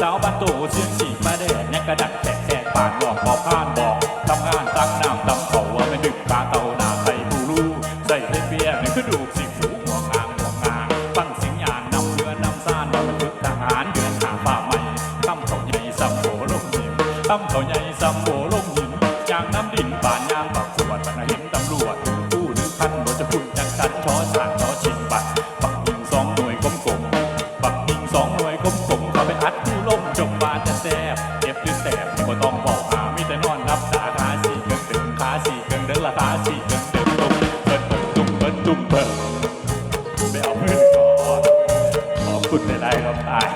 สาวบ้านตเสียงสีมาเดดแนกกระดักแตกแตกปากหลอกบอผ่านบอกทำงานตั้งน้ำตั้งเขาว่าไม่ดึกปลาเต่านาใส่บูรูใส่เทเปียนี่คือดูสิหูหัวงางหัวงางฟังสียงยางนำเรือนำซ่านนำทึกทหารเดือนหาป่าใหม่ตั้มเขาใหญ่ซ้ำโบลงหินตั้มเขาใหญ่ซ้ำโบลงหินยางน้ำดินป่านยางปักขวดปันเห็นตำรวจผู้หรือพันโดจะพูดนจังจันช้อสานช้อชิงบัตรปักยิงสองหน่วยกลมกลมปักยิงสองหน่วยกลมกลม ไปเอาเงินก่อนขอบคุณได้ได้ครับตาย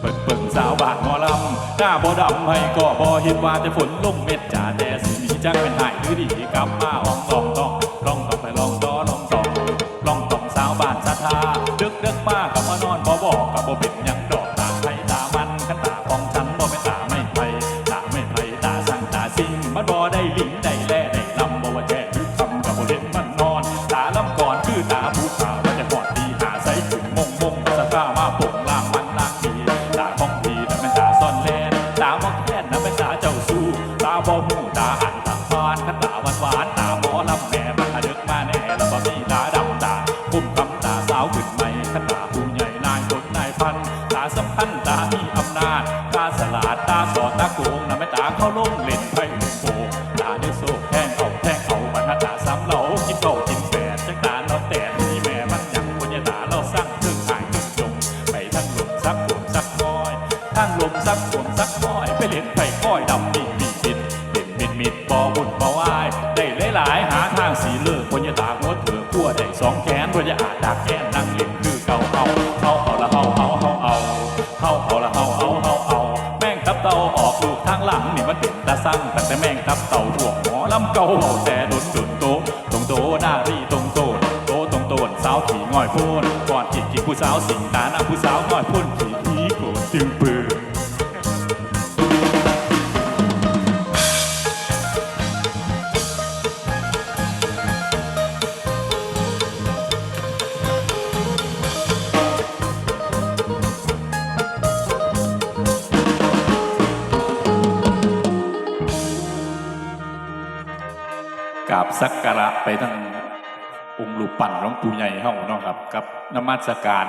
เปิดเปิงสาวบาดหมอลำหน้าบ่ดำให้ก็บ่เห็นว่าจะฝนลงเม็ดจ่าแต่สิมีจังเป็นหายหรือดีกลับมาอองตอง ล่างมันล่างดีตาของพี่นั้นเป็นตาซ่อนแลนตามองแค้นนั้นเป็นตาเจ้าสู้ตาบอมูตาอันตาฟานขันตาหวานหวานตาหมอลำแหน่มาดึกมาแน่แล้วบ่มีตาดำตาคุ้มคำตาสาวขึ้นใหม่ขันตาผู้ใหญ่นายคนนายพันตาสำคัญตามีอำนาจตาสลาดตาสอดตาโกงนั้นไม่ตาเข้าลงเล่น ไปเล่ก้อยดำมีปีบิดเด่นมิดมิดบอบุญบอวาย ได้หลายๆหาทางสีเลิกคนยาตาหัวเถื่อขั้วได้สองแขนคนยาอาจดักแขนนั่งเล่นคือเก่าเฮาเฮาเอาละเฮาเฮาเฮาเอาเฮาเอาละเฮาเอาเฮาเอาแม่งตับเต่าออกลูกทางหลังนี่มันเป็นตาสั่งแต่แต่แม่งตับเต่าถ่วงหมอลำเก่าเฮาแต่โดนจุดโตตรงโตหน้ารีตรงโตโตตรงโตนสาวขี่ง่อยพูนก่อนจีบจีบผู้สาวสิงตาหน้าผู้สาวง่อยพูนขี่ผีโกรธจึงปืน ราบสักการะไปทั้งองค์รูปปั้นหลวงปู่ใหญ่เฮาเนาะครับ กับนมัสการ